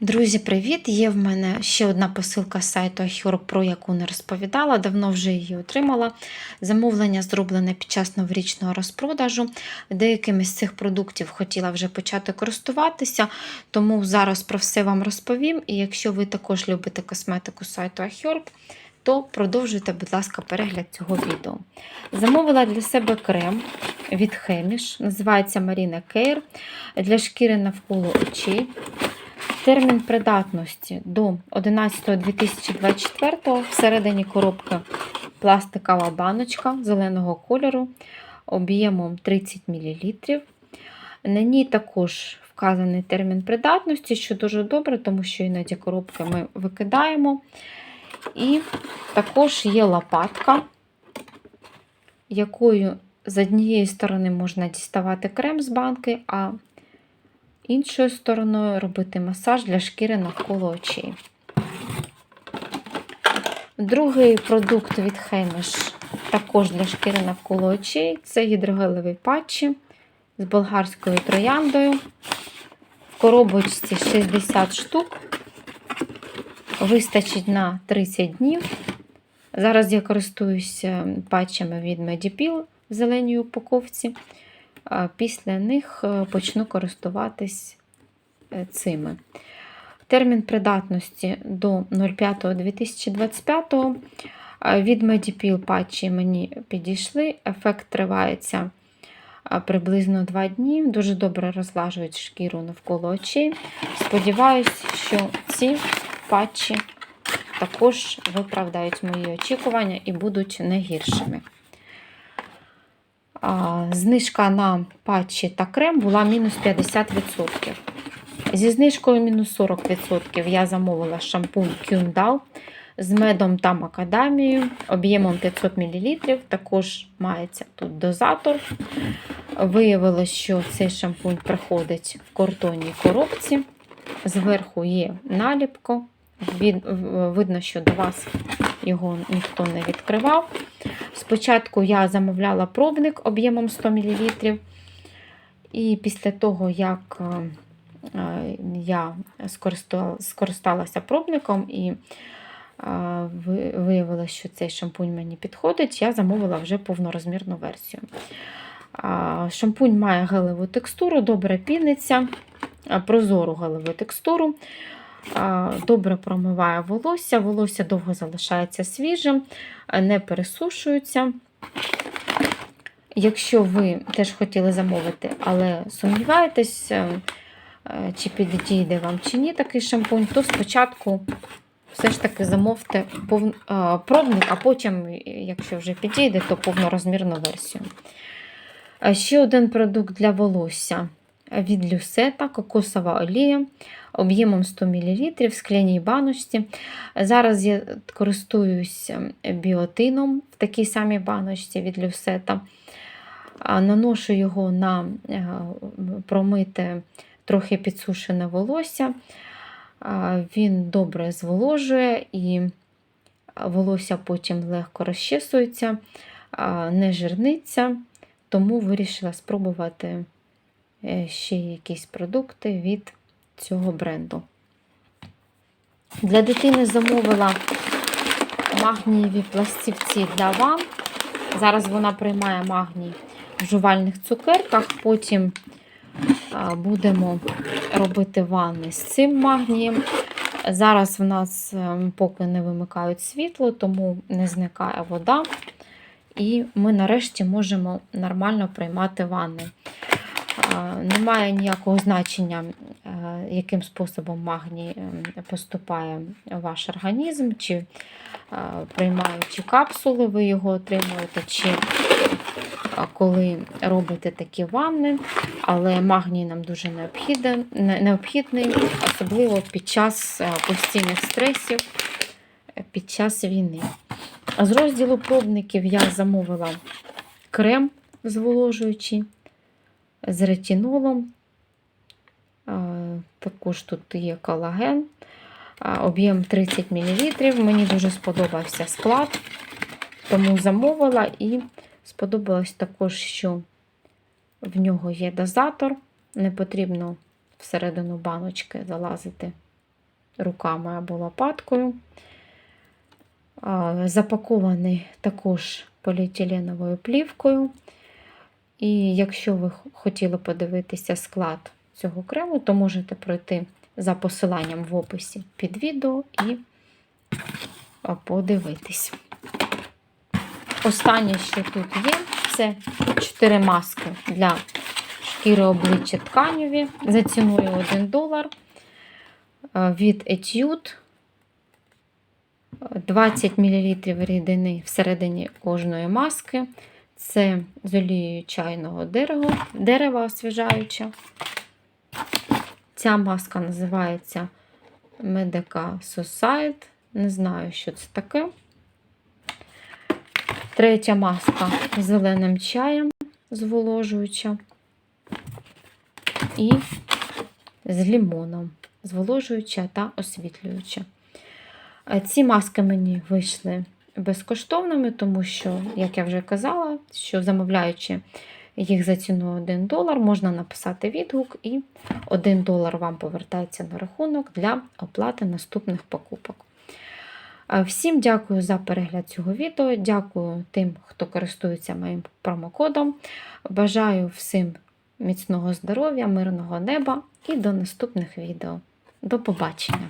Друзі, привіт! Є в мене ще одна посилка з сайту Ahur, про яку не розповідала. Давно вже її отримала. Замовлення зроблене під час новорічного розпродажу. Деякими з цих продуктів хотіла вже почати користуватися, тому зараз про все вам розповім. І якщо ви також любите косметику сайту Ahur, то продовжуйте, будь ласка, перегляд цього відео. Замовила для себе крем від Хеміш, називається Marina Care для шкіри навколо очей. Термін придатності до 11.2024 всередині коробки пластикова баночка зеленого кольору об'ємом 30 мл. На ній також вказаний термін придатності, що дуже добре, тому що іноді коробки ми викидаємо. І також є лопатка, якою з однієї сторони можна діставати крем з банки, а іншою стороною робити масаж для шкіри навколо очей. Другий продукт від Хеміш також для шкіри навколо очей це гідрогелеві патчі з болгарською трояндою. В коробочці 60 штук. Вистачить на 30 днів. Зараз я користуюся патчами від Medipil в зеленій упаковці. Після них почну користуватись цими. Термін придатності до 05.2025 від Medipil патчі мені підійшли. Ефект тривається приблизно 2 дні. Дуже добре розлажують шкіру навколо очей. Сподіваюсь, що ці патчі також виправдають мої очікування і будуть не гіршими. Знижка на патчі та крем була мінус 50%. Зі знижкою мінус 40% я замовила шампунь Кюндал з медом та макадамією об'ємом 500 мл. Також мається тут дозатор. Виявилося, що цей шампунь приходить в картонній коробці. Зверху є наліпко. Видно, що до вас його ніхто не відкривав. Спочатку я замовляла пробник об'ємом 100 мл. І після того, як я скористалася пробником і виявилося, що цей шампунь мені підходить, я замовила вже повнорозмірну версію. Шампунь має гелеву текстуру, добре піниться, прозору гелеву текстуру. Добре промиває волосся, волосся довго залишається свіжим, не пересушується. Якщо ви теж хотіли замовити, але сумніваєтесь, чи підійде вам чи ні такий шампунь, то спочатку все ж таки замовте пробник, а потім, якщо вже підійде, то повнорозмірну версію. Ще один продукт для волосся від Люсета, кокосова олія об'ємом 100 мл в скляній баночці. Зараз я користуюсь біотином в такій самій баночці від Люсета. Наношу його на промите, трохи підсушене волосся. Він добре зволожує і волосся потім легко розчесується, не жирниться, тому вирішила спробувати е, ще якісь продукти від цього бренду. Для дитини замовила магнієві пластівці для ван. Зараз вона приймає магній в жувальних цукерках, потім будемо робити ванни з цим магнієм. Зараз в нас ем, поки не вимикають світло, тому не зникає вода, і ми нарешті можемо нормально приймати ванни. Немає ніякого значення, е, яким способом магній ем, поступає в ваш організм, чи е, приймаючи капсули, ви його отримуєте, чи коли робите такі ванни, але магній нам дуже необхідний, особливо під час е, постійних стресів, під час війни. З розділу пробників я замовила крем зволожуючий з ретинолом. Також тут є колаген, об'єм 30 мл. Мені дуже сподобався склад, тому замовила і сподобалось також, що в нього є дозатор, не потрібно всередину баночки залазити руками або лопаткою. Запакований також поліетиленовою плівкою. І якщо ви хотіли подивитися склад цього крему, то можете пройти за посиланням в описі під відео і подивитись. Останнє, що тут є, це 4 маски для шкіри обличчя тканеві за ціною 1 долар від Etude. 20 мл рідини всередині кожної маски. Це з олією чайного дерева, дерева освіжаюча. Ця маска називається Medica Society. Не знаю, що це таке. Третя маска з зеленим чаєм зволожуюча. І з лімоном, зволожуюча та освітлююча. Ці маски мені вийшли безкоштовними, тому що, як я вже казала, що замовляючи їх за ціною 1 долар, можна написати відгук, і 1 долар вам повертається на рахунок для оплати наступних покупок. Е, Всім дякую за перегляд цього відео. Дякую тим, хто користується моїм промокодом. Бажаю всім міцного здоров'я, мирного неба і до наступних відео. До побачення!